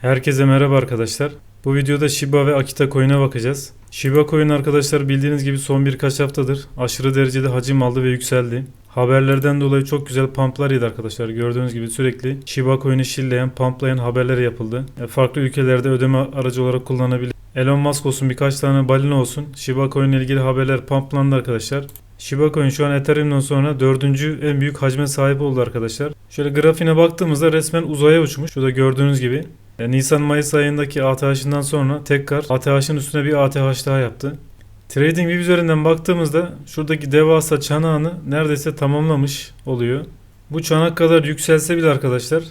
Herkese merhaba arkadaşlar. Bu videoda Shiba ve Akita coin'e bakacağız. Shiba coin arkadaşlar bildiğiniz gibi son birkaç haftadır aşırı derecede hacim aldı ve yükseldi. Haberlerden dolayı çok güzel pumplar yedi arkadaşlar. Gördüğünüz gibi sürekli Shiba coin'i şilleyen, pumplayan haberler yapıldı. E, Farklı ülkelerde ödeme aracı olarak kullanabilir. Elon Musk olsun birkaç tane balina olsun. Shiba coin ile ilgili haberler pumplandı arkadaşlar. Shiba Coin şu an Ethereum'dan sonra dördüncü en büyük hacme sahip oldu arkadaşlar. Şöyle grafiğine baktığımızda resmen uzaya uçmuş. Şurada gördüğünüz gibi. E, Nisan-Mayıs ayındaki ATH'ından sonra tekrar ATH'ın üstüne bir ATH daha yaptı. TradingView üzerinden baktığımızda şuradaki devasa çanağını neredeyse tamamlamış oluyor. Bu çanak kadar yükselse bile arkadaşlar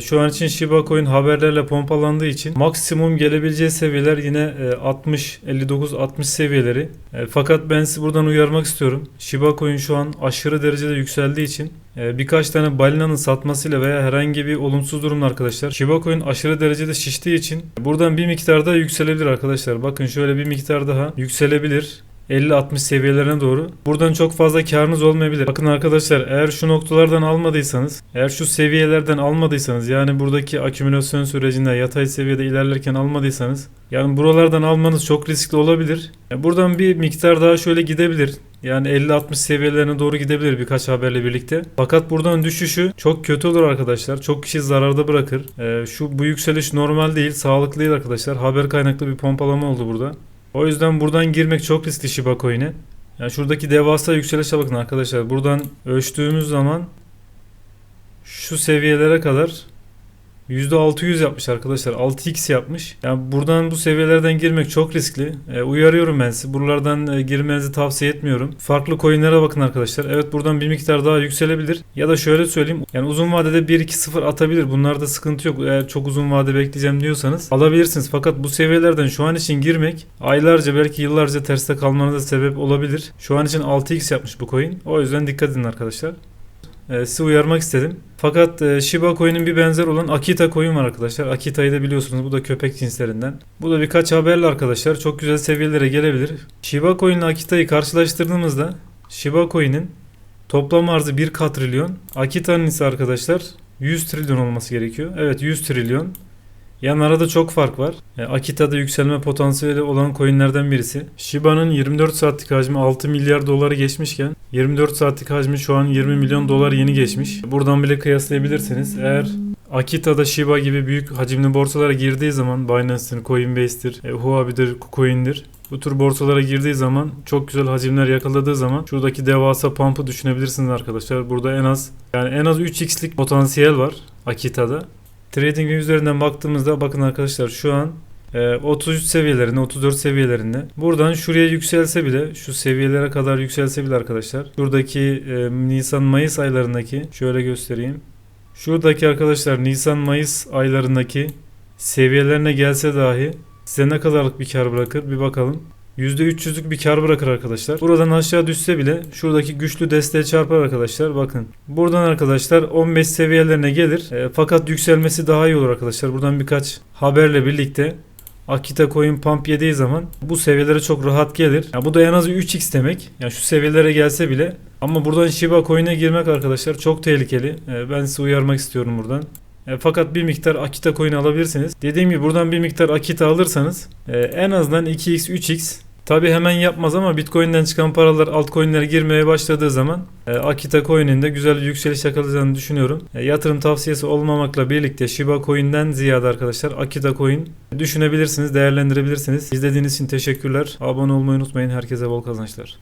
şu an için Shiba Coin haberlerle pompalandığı için maksimum gelebileceği seviyeler yine e, 60, 59, 60 seviyeleri. E, Fakat ben sizi buradan uyarmak istiyorum. Shiba Coin şu an aşırı derecede yükseldiği için e, birkaç tane balinanın satmasıyla veya herhangi bir olumsuz durumla arkadaşlar Shiba Coin aşırı derecede şiştiği için buradan bir miktar daha yükselebilir arkadaşlar. Bakın şöyle bir miktar daha yükselebilir. 50-60 seviyelerine doğru. Buradan çok fazla karınız olmayabilir. Bakın arkadaşlar eğer şu noktalardan almadıysanız, eğer şu seviyelerden almadıysanız yani buradaki akümülasyon sürecinde yatay seviyede ilerlerken almadıysanız yani buralardan almanız çok riskli olabilir. Yani buradan bir miktar daha şöyle gidebilir. Yani 50-60 seviyelerine doğru gidebilir birkaç haberle birlikte. Fakat buradan düşüşü çok kötü olur arkadaşlar. Çok kişi zararda bırakır. Ee, şu bu yükseliş normal değil, sağlıklı değil arkadaşlar. Haber kaynaklı bir pompalama oldu burada. O yüzden buradan girmek çok riskli Shiba Coin'e. Yani şuradaki devasa yükselişe bakın arkadaşlar. Buradan ölçtüğümüz zaman şu seviyelere kadar %600 yapmış arkadaşlar. 6x yapmış. Yani buradan bu seviyelerden girmek çok riskli. E, uyarıyorum ben sizi. Buralardan e, girmenizi tavsiye etmiyorum. Farklı coinlere bakın arkadaşlar. Evet buradan bir miktar daha yükselebilir. Ya da şöyle söyleyeyim. Yani uzun vadede 1-2-0 atabilir. Bunlarda sıkıntı yok. Eğer çok uzun vade bekleyeceğim diyorsanız alabilirsiniz. Fakat bu seviyelerden şu an için girmek aylarca belki yıllarca terste kalmanıza sebep olabilir. Şu an için 6x yapmış bu coin. O yüzden dikkat edin arkadaşlar. E, sizi uyarmak istedim. Fakat e, Shiba Coin'in bir benzer olan Akita Coin var arkadaşlar. Akita'yı da biliyorsunuz bu da köpek cinslerinden. Bu da birkaç haberle arkadaşlar çok güzel seviyelere gelebilir. Shiba Coin ile Akita'yı karşılaştırdığımızda Shiba Coin'in toplam arzı 1 katrilyon. Akita'nın ise arkadaşlar 100 trilyon olması gerekiyor. Evet 100 trilyon. Yani arada çok fark var. E, Akita'da yükselme potansiyeli olan coinlerden birisi. Shiba'nın 24 saatlik hacmi 6 milyar doları geçmişken 24 saatlik hacmi şu an 20 milyon dolar yeni geçmiş. Buradan bile kıyaslayabilirsiniz. Eğer Akita'da Shiba gibi büyük hacimli borsalara girdiği zaman Binance'tir, Coinbase'tir, e, Huobi'dir, KuCoin'dir. Bu tür borsalara girdiği zaman çok güzel hacimler yakaladığı zaman şuradaki devasa pump'ı düşünebilirsiniz arkadaşlar. Burada en az yani en az 3x'lik potansiyel var Akita'da. Trading üzerinden baktığımızda bakın arkadaşlar şu an e, 33 seviyelerinde 34 seviyelerinde. Buradan şuraya yükselse bile şu seviyelere kadar yükselse bile arkadaşlar şuradaki e, Nisan Mayıs aylarındaki şöyle göstereyim. Şuradaki arkadaşlar Nisan Mayıs aylarındaki seviyelerine gelse dahi size ne kadarlık bir kar bırakır? Bir bakalım %300'lük bir kar bırakır arkadaşlar. Buradan aşağı düşse bile şuradaki güçlü desteğe çarpar arkadaşlar. Bakın buradan arkadaşlar 15 seviyelerine gelir. E, fakat yükselmesi daha iyi olur arkadaşlar. Buradan birkaç haberle birlikte Akita Coin Pump yediği zaman bu seviyelere çok rahat gelir. Ya bu da en az 3x demek. Yani şu seviyelere gelse bile. Ama buradan Shiba Coin'e girmek arkadaşlar çok tehlikeli. E, ben size uyarmak istiyorum buradan. E, fakat bir miktar Akita coin alabilirsiniz. Dediğim gibi buradan bir miktar Akita alırsanız e, en azından 2x 3x Tabi hemen yapmaz ama Bitcoin'den çıkan paralar altcoin'lere girmeye başladığı zaman e, Akita Coin'in de güzel bir yükseliş yakalayacağını düşünüyorum. E, yatırım tavsiyesi olmamakla birlikte Shiba Coin'den ziyade arkadaşlar Akita Coin düşünebilirsiniz, değerlendirebilirsiniz. İzlediğiniz için teşekkürler. Abone olmayı unutmayın. Herkese bol kazançlar.